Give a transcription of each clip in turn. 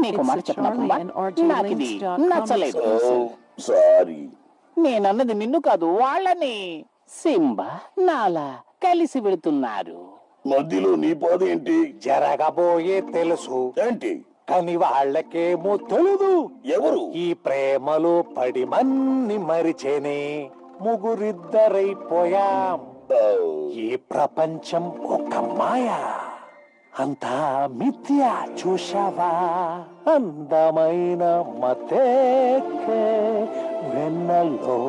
నీకు మాట It's a చెప్పనా Charlie తుంబా? and RJ నాకిది. Links.com నచ్చలేదు. సారీ నేనన్నది నిన్ను కాదు వాళ్ళని. సింబా నాలా కలిసి వెళుతున్నారు. మధ్యలో నీ పాద ఏంటి? జరగబోయే తెలుసు. ఏంటి? కాని వాళ్ళకేమో తెలీదు. ఎవరు? ఈ ప్రేమలో పడి మన్ని మరిచేనే ముగురిద్దరైపోయాం ఈ ప్రపంచం ఒక మాయ. అంతా మిథ్య చూశావా? అందమైన మతేకే వెన్నలో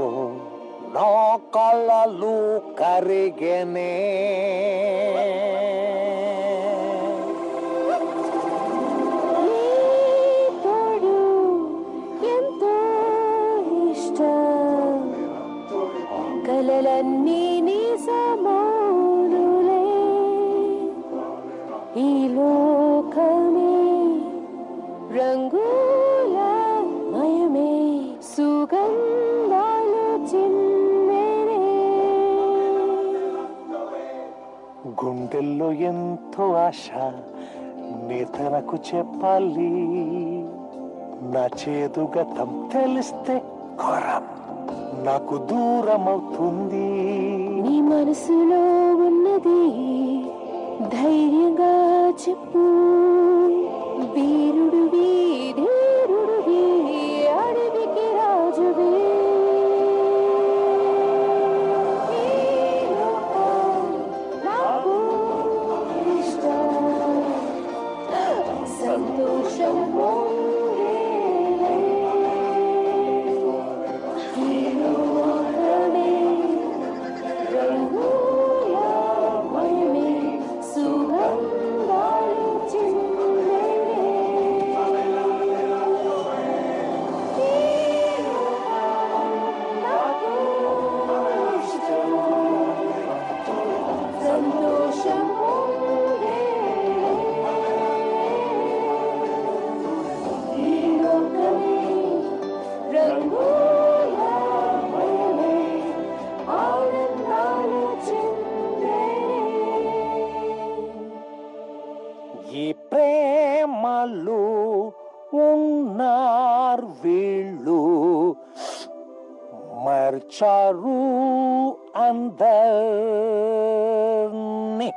నా కళ్ళలు కరిగెనే. కలలన్నీ నీ సమా ఈ లోకమే రంగుల మయమే సుగంధాలు గుండెల్లో ఎంతో ఆశ నీ తనకు చెప్పాలి. నా చేదు గతం తెలిస్తే ఘోరం నాకు దూరం అవుతుంది నీ మనసులో ఉన్నది ధైర్యంగా যে ఈ ప్రేమలు ఉన్నారు వీళ్ళు. మర్చారు అందర్ని.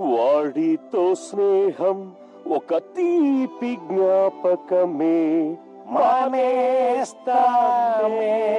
వాడితో స్నేహం ఒక తీపి జ్ఞాపకమే. మానేస్తామే.